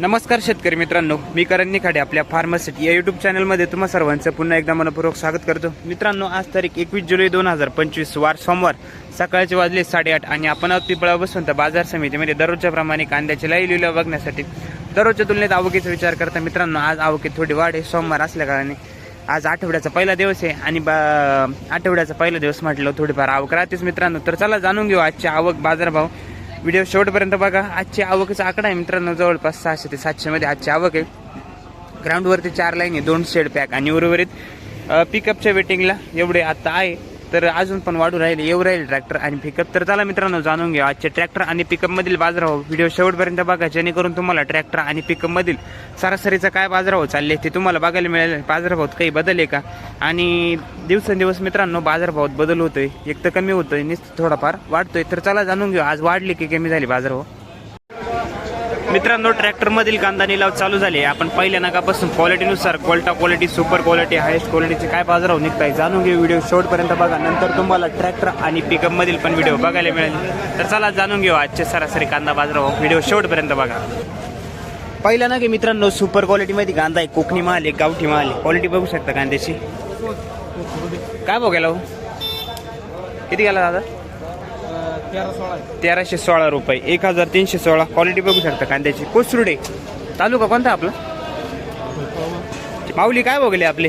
नमस्कार शेतकरी मित्रांनो मी करण निखाडे आपल्या फार्मासिटी या युट्यूब चॅनलमध्ये तुम्हा सर्वांचं पुन्हा एकदा मनपूर्वक स्वागत करतो. मित्रांनो आज तारीख एकवीस जुलै दोन हजार पंचवीस वार सोमवार सकाळचे वाजले साडेआठ आणि आपण आहोत पिपळा तर बाजार समितीमध्ये. दररोजच्या प्रमाणे कांद्याची लाई लिहिल्या बघण्यासाठी. दररोजच्या तुलनेत आवकीचा विचार करता मित्रांनो आज आवकीत थोडी वाढ आहे सोमवार असल्याकारणाने आज आठवड्याचा पहिला दिवस आहे आणि बा आठवड्याचा पहिला दिवस म्हटलं थोडीफार आवक राहतेच मित्रांनो. तर चला जाणून घेऊ आजची आवक बाजारभाव. व्हिडिओ शेवटपर्यंत बघा. आजची आवकच आकडा आहे मित्रांनो जवळपास सहाशे ते सातशेमध्ये आजची आवक आहे. ग्राउंडवरती चार लाईन आहे दोन शेड पॅक आणि उर्वरित पिकअपच्या वेटिंगला एवढे आता आहे. तर अजून पण वाढू राहील येऊ राहील ट्रॅक्टर आणि पिकअप तर चला मित्रांनो जाणून घ्या आजचे ट्रॅक्टर आणि पिकअपमधील बाजारभाव. व्हिडिओ शेवटपर्यंत बघा जेणेकरून तुम्हाला ट्रॅक्टर आणि पिकअपमधील सरासरीचा काय बाजारभाव चालले ते तुम्हाला बघायला मिळेल. बाजारभावात काही बदल आहे का? आणि दिवसेंदिवस मित्रांनो बाजारभावात बदल होतोय. एक तर कमी होतोय नुसतं थोडाफार वाढतोय. तर चला जाणून घेऊ. आज वाढली की कमी झाली बाजारभाव? मित्रांनो ट्रॅक्टर मधील कांदा निलाव चालू झाले. आपण पहिल्या नगापासून क्वालिटीनुसार क्वाल्टा क्वालिटी सुपर क्वालिटी हायेस्ट क्वालिटीचे काय बाजारावर निघताय जाणून घेऊ व्हिडिओ शेवटपर्यंत बघा. नंतर तुम्हाला ट्रॅक्टर आणि पिकअप मधील पण व्हिडिओ बघायला मिळेल. तर चला जाणून घेऊ आजचे सरासरी कांदा बाजारावर व्हिडिओ शेवटपर्यंत बघा. पहिला ना की मित्रांनो सुपर क्वालिटीमध्ये कांदा आहे. कोकणी माल आहे गावठी माल आहे. क्वालिटी बघू शकता कांद्याची. काय बघायला हो? किती गेला दादा? तेराशे सोळा रुपये. एक हजार तीनशे सोळा. क्वालिटी बघू शकता कांद्याची. कोसरुडे. तालुका कोणता आपला? माऊली काय बघले आपले?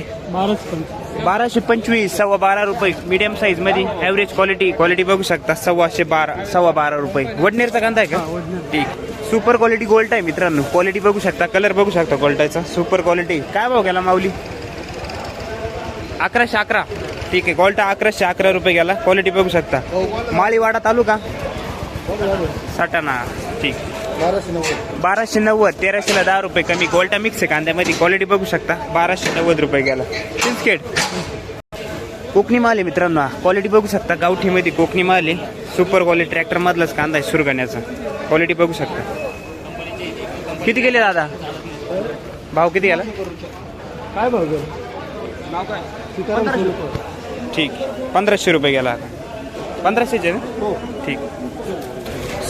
बाराशे पंचवीस. सव्वा बारा रुपये. मीडियम साईजमध्ये. ऍव्हरेज क्वालिटी क्वालिटी बघू शकता. सव्वाशे बारा सव्वा बारा रुपये. वडनेरचा कांदा आहे का? ठीक. सुपर क्वालिटी गोल्ड आहे मित्रांनो. क्वालिटी बघू शकता. कलर बघू शकता गोल्टाचा सुपर क्वालिटी काय भाव गेला माऊली? अकराशे अकरा. ठीक आहे. गोल्टा अकराशे अकरा रुपये गेला. क्वालिटी बघू शकता. माळीवाडा तालुका? साठाणा ठीक. बाराशे नव्वद तेराशेला दहा रुपये कमी. गोल्टा मिक्स आहे कांद्यामध्ये. क्वालिटी बघू शकता. बाराशे नव्वद रुपये गेला. चिंचखेड कोकणी माल आहे मित्रांनो. क्वालिटी बघू शकता. गावठीमध्ये कोकणी माल आहे. सुपर क्वालिटी ट्रॅक्टर मधलाच कांदा आहे सुरगाण्याचा. क्वालिटी बघू शकता. किती गेले दादा? भाव किती गेला? काय भाव नाव काय? ठीक. पंधराशे रुपये गेला आता. पंधराशेचे ना? हो. ठीक.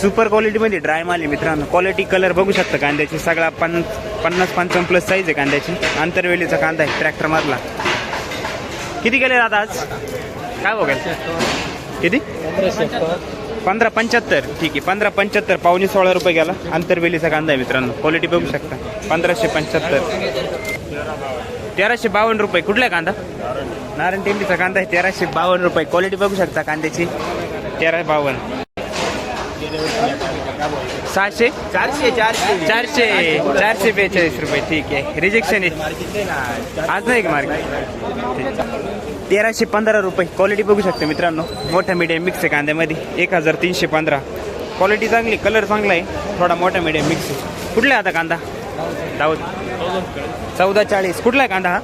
सुपर क्वालिटीमध्ये ड्राय माल आहे मित्रांनो. क्वालिटी कलर बघू शकता कांद्याची. सगळा पन पन्नास पंचावन्न प्लस साईज आहे कांद्याची. आंतरवेलीचा कांदा आहे ट्रॅक्टर मधला. किती गेले दादा आज? काय बघायचं किती? पंधरा पंच्याहत्तर. ठीक आहे. पंधरा पंच्याहत्तर. पावणे सोळा रुपये गेला. आंतरवेलीचा कांदा आहे मित्रांनो. क्वालिटी बघू शकता. पंधराशे पंच्याहत्तर. तेराशे बावन्न रुपये. कुठला आहे कांदा? नारायण टेंबीचा कांदा आहे तेराशे बावन्न रुपये. क्वालिटी बघू शकता कांद्याची. तेरा बावन्न. सहाशे? चारशे चारशे. चारशे. चारशे बेचाळीस रुपये. ठीक आहे. रिजेक्शन आहे. आज नाही का मार्केट? तेराशे पंधरा रुपये. क्वालिटी बघू शकता मित्रांनो. मोठा मीडियम मिक्स आहे कांद्यामध्ये. एक हजार तीनशे पंधरा. क्वालिटी चांगली कलर चांगला आहे. थोडा मोठा मीडियम मिक्स आहे. कुठला आता कांदा? दाऊद. चौदा चाळीस. कुठला आहे कांदा हा?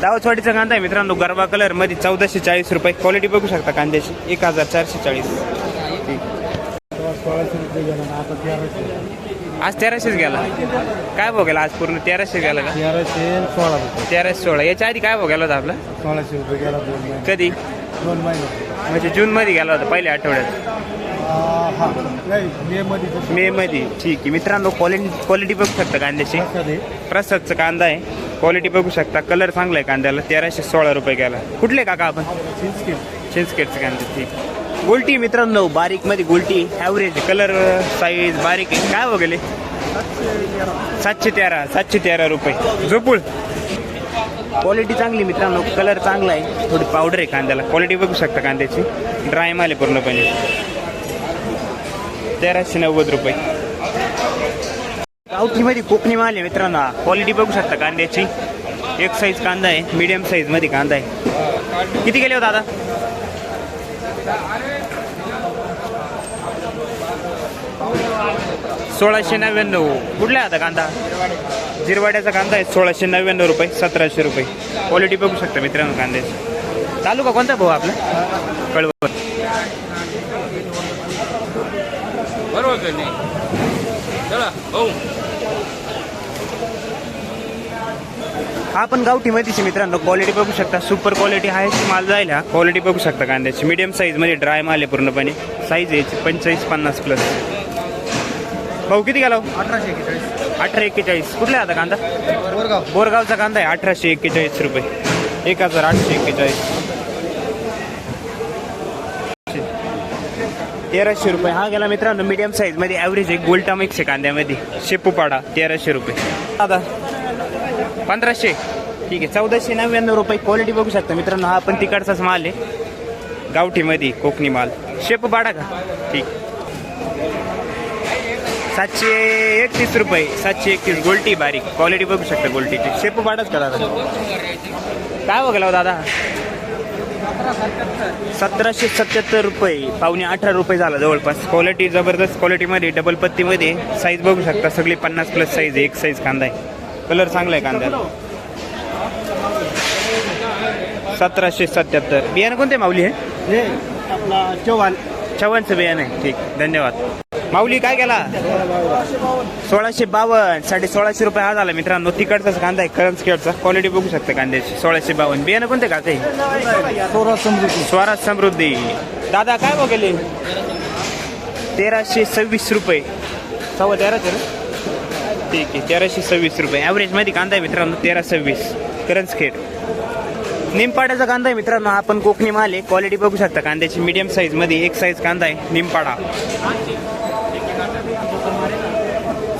दावतवाडीचा कांदा आहे मित्रांनो गरबा कलरमध्ये चौदाशे चाळीस रुपये. क्वालिटी बघू शकता कांद्याची. एक हजार चारशे चाळीस. आज तेराशेच गेला. काय गेला आज पूर्ण? तेराशे गेला का? तेराशे सोळा. तेराशे सोळा याच्या आधी काय गेला होता आपला? सोळाशे रुपये गेला कधी? दोन महिने. म्हणजे जून मध्ये गेला होता पहिल्या आठवड्यात. हा नाही मध्ये मे मध्ये. ठीक आहे. मित्रांनो क्वालिटी क्वालिटी बघू शकता कांद्याची. प्रसादचा कांदा आहे. क्वालिटी बघू शकता. कलर चांगला आहे कांद्याला. तेराशे सोळा रुपये गेला कुठले काका आपण? चिंचखेडचे कांदे ठीक. गोल्टी मित्रांनो. बारीकमध्ये गोल्टी. ॲव्हरेज कलर साईज बारीक आहे. काय वगैरे सातशे तेरा. सातशे तेरा रुपये. झोपूळ. क्वालिटी चांगली मित्रांनो. कलर चांगला आहे. थोडी पावडर आहे कांद्याला. क्वालिटी बघू शकता कांद्याची. ड्राय माल आहे पूर्णपणे. तेराशे नव्वद रुपये. गावठीमध्ये कोकणी माल आहे मित्रांनो. क्वालिटी बघू शकता कांद्याची. एक साईज कांदा आहे मीडियम साईजमध्ये कांदा आहे. किती गेले हो दादा? सोळाशे नव्याण्णव. कुठला आहे आता कांदा? जिरवाड्याचा कांदा आहे सोळाशे नव्याण्णव रुपये सतराशे रुपये. क्वालिटी बघू शकता मित्रांनो कांद्याची. तालुका कोणता भाऊ आपला? कळवत बरोबर का नाही चला हो हा पण गावठी माहितीची मित्रांनो क्वालिटी बघू शकता. सुपर क्वालिटी आहे माल जाईल हा क्वालिटी बघू शकता कांद्याची. मीडियम साईजमध्ये ड्राय माल आहे पूर्णपणे. साईज आहे पंचेचाळीस पन्नास प्लस भाऊ किती गेला हो? अठराशे एक्केचाळीस अठरा एक्केचाळीस कुठला आहे आता कांदा? बोरगाव. बोरगावचा कांदा आहे. अठराशे एक्केचाळीस रुपये. एक हजार आठशे एक्केचाळीस तेराशे रुपये. हा गेला मित्रांनो मीडियम साईजमध्ये. ॲव्हरेज एक गोल्टा मिक्स आहे कांद्यामध्ये. शेपूपाडा तेराशे रुपये. दादा पंधराशे. ठीक आहे चौदाशे नव्याण्णव रुपये क्वालिटी बघू शकता मित्रांनो हा पण तिकडचाच माल आहे. गावठीमध्ये कोकणी माल. शेप बाडा का? ठीक. सातशे एकतीस रुपये सातशे एकतीस. गोल्टी बारीक. क्वालिटी बघू शकता गोल्टीची. शेपू पाडच का दादा काय बघला दादा? सतराशे सत्याहत्तर रुपये. पावणे अठरा रुपये झाला जवळपास. क्वालिटी जबरदस्त क्वालिटीमध्ये डबल पत्तीमध्ये. साईज बघू शकता सगळी पन्नास प्लस साईज एक साईज कांदा आहे. कलर चांगला आहे कांद्याला. सतराशे सत्याहत्तर. बियाणं कोणते माऊली आहे हे चव्हाण. चव्हाणचं बियाणं आहे. ठीक धन्यवाद. माऊली काय केला? सोळाशे बावन्न साडे सोळाशे रुपये हा झाला मित्रांनो. तिकडचाच कांदा आहे करंज केळचा क्वालिटी बघू शकता कांद्याची. सोळाशे बावन्न. बियाणं कोणते का ते सोळा समृद्धी. स्वराज समृद्धी. दादा काय बघेले तेराशे सव्वीस रुपये. सव्वा तेराशे ना? ठीक आहे तेराशे सव्वीस रुपये. ॲव्हरेजमध्ये कांदा आहे मित्रांनो तेरा सव्वीस. करंज खेड. निमपाड्याचा कांदा आहे मित्रांनो आपण कोकणी माल आहे क्वालिटी बघू शकता. कांद्याची मीडियम साईजमध्ये एक साईज कांदा आहे निमपाडा.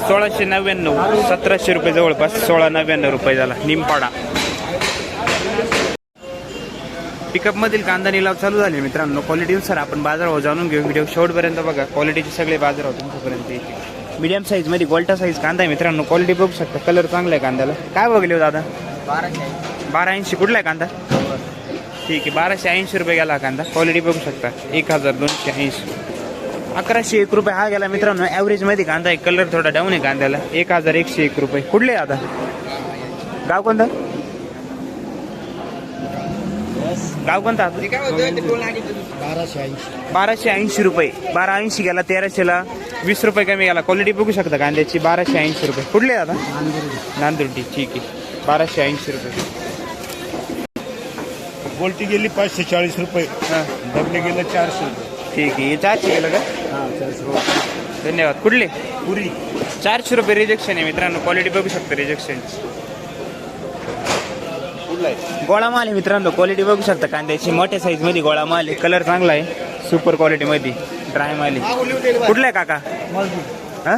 सोळाशे नव्याण्णव सतराशे रुपये जवळपास सोळा नव्याण्णव रुपये झाला निमपाडा. पिकअप मधील कांदा निलाव चालू झाले मित्रांनो. क्वालिटीनुसार आपण बाजारभाव जाणून घेऊ. व्हिडिओ शेवटपर्यंत बघा. क्वालिटीचे सगळे बाजारभाव तुमच्यापर्यंत येतील. मीडियम साईजमध्ये गोल्टा साईज कांदा आहे मित्रांनो. क्वालिटी बघू शकता. कलर चांगला आहे कांद्याला. काय बघले हो दादा? बारा ऐंशी. कुठला आहे कांदा? ठीक आहे. बाराशे ऐंशी रुपये गेला कांदा. क्वालिटी बघू शकता. एक हजार दोनशे ऐंशी. अकराशे एक रुपये हा गेला मित्रांनो. ॲव्हरेजमध्ये कांदा आहे. कलर थोडा डाऊन आहे कांद्याला. एक हजार एकशे एक रुपये. कुठले आहे आता गाव कोणतं? गाव कोणतं? बाराशे ऐंशी. बाराशे ऐंशी रुपये. बारा ऐंशी गेला तेराशेला वीस रुपये कमी गेला. क्वालिटी बघू शकता कांद्याची. बाराशे ऐंशी रुपये. कुठले आता? नांदुर्डी. ठीक आहे. बाराशे ऐंशी रुपये. गोल्टी गेली पाचशे चाळीस रुपये. हां. डबले गेलं चारशे रुपये. ठीक आहे. चारशे गेलं का? हां चारशे रुपये. धन्यवाद. कुठले? पुरी. चारशे रुपये रिजेक्शन आहे मित्रांनो. क्वालिटी बघू शकता रिजेक्शन कुठला आहे. गोळा माल आहे मित्रांनो क्वालिटी बघू शकता कांद्याची. मोठ्या साईजमध्ये गोळा माल आहे. कलर चांगला आहे. सुपर क्वालिटी मध्ये. ड्राय माल आहे. कुठला आहे काका? हा?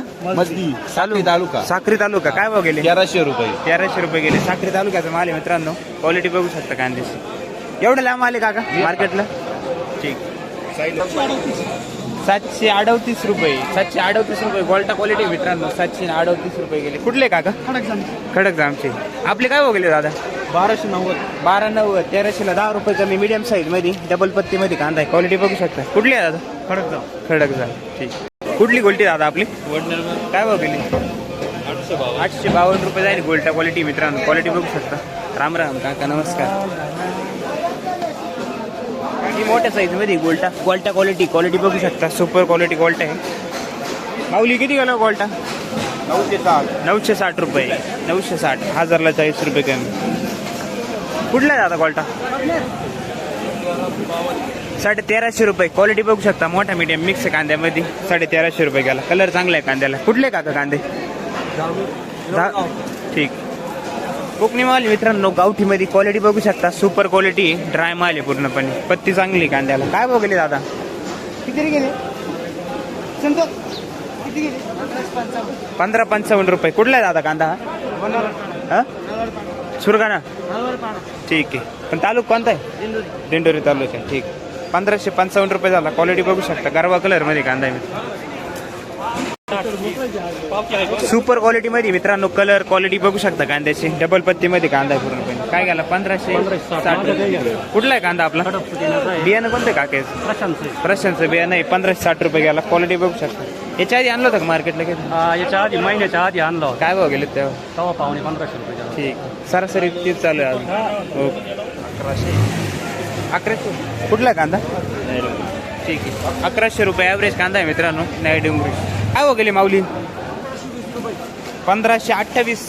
तालुका. साक्री तालुका. काय भाव गेले? तेराशे रुपये. तेराशे रुपये गेले. साक्री तालुक्याचा माल आहे मित्रांनो. क्वालिटी बघू शकता कांद्याची. एवढं लांब आले काका? मार्केटला ठीक. सातशे अडतीस रुपये. सातशे अडतीस रुपये. गोल्टा क्वालिटी मित्रांनो. सातशे अडतीस रुपये गेले. कुठले काका? खडक जामचे आपले काय भाव गेले दादा? बाराशे नव्वद. बारा नव्वद तेराशेला दहा रुपये कमी मीडियम साईजमध्ये डबल पत्ती मध्ये कांदा आहे. क्वालिटी बघू शकता. कुठली आहे दादा? खडक जाऊ खडक जा ठीक. कुठली गोल्टी दादा आपली? काय भाव गेली? आठशे बावन्न. रुपये जाईल गोल्टा क्वालिटी मित्रांनो. क्वालिटी बघू शकता. राम राम काका नमस्कार. ही मोठ्या साईजमध्ये गोल्टा. गोल्टा क्वालिटी क्वालिटी बघू शकता. सुपर क्वालिटी गोल्टा आहे. माऊली किती गेला गोल्टा? नऊशे साठ. नऊशे साठ रुपये. नऊशे साठ. हजारला चाळीस रुपये कमी. कुठला आहे दादा गोल्टा साडे तेराशे रुपये. क्वालिटी बघू शकता. मोठा मीडियम मिक्स आहे कांद्यामध्ये. साडे तेराशे रुपये गेला. कलर चांगला आहे कांद्याला. कुठले काका कांदे? ठीक. कोकणी माल मित्रांनो गावठीमध्ये क्वालिटी बघू शकता. सुपर क्वालिटी ड्राय माल आहे पूर्णपणे. पत्ती चांगली कांद्याला. काय बघले दादा? किती गेले? किती गेले? पंधरा पंचावन्न रुपये. कुठला आहे दादा कांदा? हा हा? सुरगाणा. ठीक आहे. पण तालुक कोणता आहे? दिंडोरी तालुका आहे ठीक. पंधराशे पंचावन्न रुपये झाला. क्वालिटी बघू शकता. गरवा कलरमध्ये कांदा आहे सुपर क्वालिटी मध्ये मित्रांनो कलर क्वालिटी बघू शकता कांद्याची. डबल पत्ती मध्ये कांदा आहे पूर्णपणे. काय गेला पंधराशे साठ. कुठला आहे कांदा आपला? बियाणं कोणतं काके प्रशांतचं. बियाणं आहे. पंधराशे साठ रुपये गेला क्वालिटी बघू शकता. याच्या आधी आणलं होतं का मार्केटला कधी? याच्या आधी महिन्याच्या आधी आणला होता. काय भाव गेले तेव्हा? तेव्हा पावणे पंधराशे रुपये. ठीक. सरासरी तीच चालू आहे अजून. ओके. अकराशे. कुठला कांदा? ठीक आहे. अकराशे रुपये ॲव्हरेज कांदा आहे मित्रांनो. नाही डुंगरी काय हो गेली माऊली? पंधराशे अठ्ठावीस.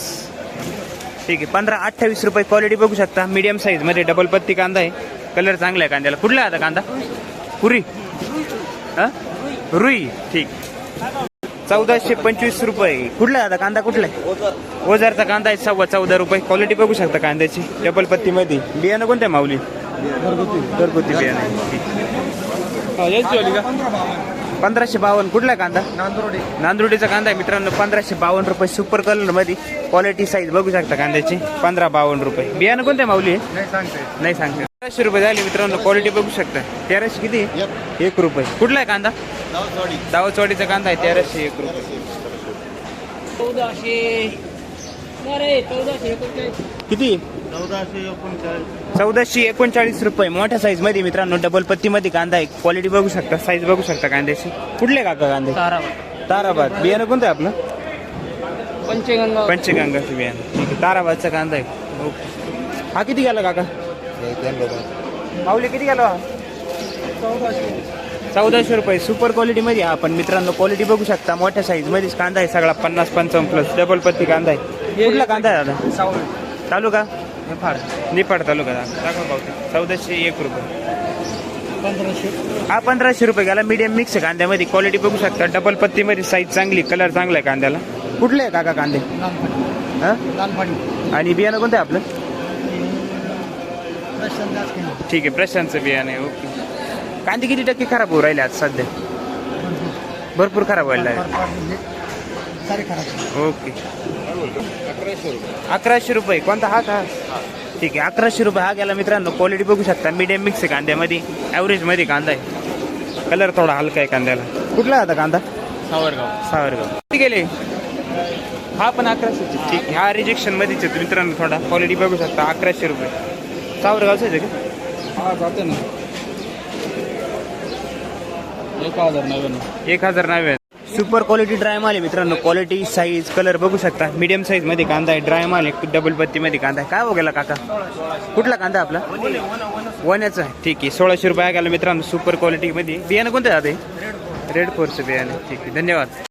ठीक आहे. पंधरा अठ्ठावीस रुपये क्वालिटी बघू शकता. मीडियम साईजमध्ये डबल पत्ती कांदा आहे. कलर चांगला आहे कांद्याला. कुठला आहे आता कांदा? पुरी हां? रुई. ठीक. चौदाशे पंचवीस रुपये. कुठला आता कांदा कुठला आहे? ओझारचा कांदा आहे सव्वा चौदा रुपये. क्वालिटी बघू शकता कांद्याची. डबल पत्तीमध्ये. बियाणं कोणत्या माऊली? घरगुती. बियाणं. आहे. ठीक. पंधराशे बावन्न. कुठला आहे कांदा? नांदुर्डीचा कांदा आहे. मित्रांनो पंधराशे बावन्न रुपये सुपर कलरमध्ये क्वालिटी साईज बघू शकता कांद्याची. पंधरा बावन्न रुपये. बियाणं कोणत्या माऊली? आहे नाही सांगते. नाही सांगते. तेराशे रुपये झाले मित्रांनो क्वालिटी बघू शकता. तेराशे किती? एक. रुपये. कुठला आहे कांदा? दावचवाडीचा कांदा आहे तेराशे एक रुपये. किती चौदाशे एकोणचाळीस. चौदाशे एकोणचाळीस. रुपये. मोठ्या साईजमध्ये मित्रांनो डबल पत्ती मध्ये कांदा आहे. क्वालिटी बघू शकता साईज बघू शकता कांद्याची. कुठले काका कांदे? ताराबाद. बियाणं कोणतं आहे आपलं? पंचगंगा. पंचगंगाचं बियाणं. ठीक आहे ताराबादचा कांदा आहे. ओके. हा किती गेला काका? माऊली किती गेला? चौदाशे रुपये. सुपर क्वालिटी मध्ये हा पण मित्रांनो क्वालिटी बघू शकता. मोठ्या साईज मध्येच कांदा आहे. सगळा पन्नास पंचावन्न प्लस डबल पत्ती कांदा आहे. कुठला कांदा आहे दादा? तालुका निफाड. तालुका दाखवा पावते. चौदाशे एक रुपये. हा पंधराशे रुपये गेला. मीडियम मिक्स आहे कांद्यामध्ये. क्वालिटी बघू शकता. डबल पत्तीमध्ये साईज चांगली. कलर चांगला आहे कांद्याला. कुठले आहे काका कांदे? हा? आणि बियाणं कोणतं आहे आपलं? ठीक आहे प्रशांतचं बियाणं आहे. ओके. कांदे किती टक्के खराब होऊ राहिले आज सध्या? भरपूर. खराब व्हायला आहे ओके. अकराशे रुपये. कोणता हा का? ठीक आहे अकराशे रुपये हा गेला मित्रांनो. क्वालिटी बघू शकता. मीडियम मिक्स आहे कांद्यामध्ये. ॲव्हरेजमध्ये कांदा आहे. कलर थोडा हलका आहे कांद्याला. कुठला आता कांदा? सावरगाव. सावरगाव. किती गेले? हा पण अकराशे ठीक आहे हा रिजेक्शन मध्येच आहे मित्रांनो थोडा. क्वालिटी बघू शकता. अकराशे रुपये. सावरगावचं आहे का? हा जाते ना. एक हजार नव्याण्णव. एक हजार नव्याण्णव. सुपर क्वालिटी ड्राय माल आहे मित्रांनो. क्वालिटी साईज कलर बघू शकता. मीडियम साईजमध्ये कांदा आहे ड्राय माल आहे डबल पत्ती मध्ये कांदा आहे. काय हो बघायला काका? कुठला कांदा आपला? वण्याचा आहे. ठीक आहे सोळाशे रुपये गेला मित्रांनो सुपर क्वालिटी मध्ये. बियाणं कोणतं जाते रेड फोरचं बियाणं. ठीक आहे धन्यवाद.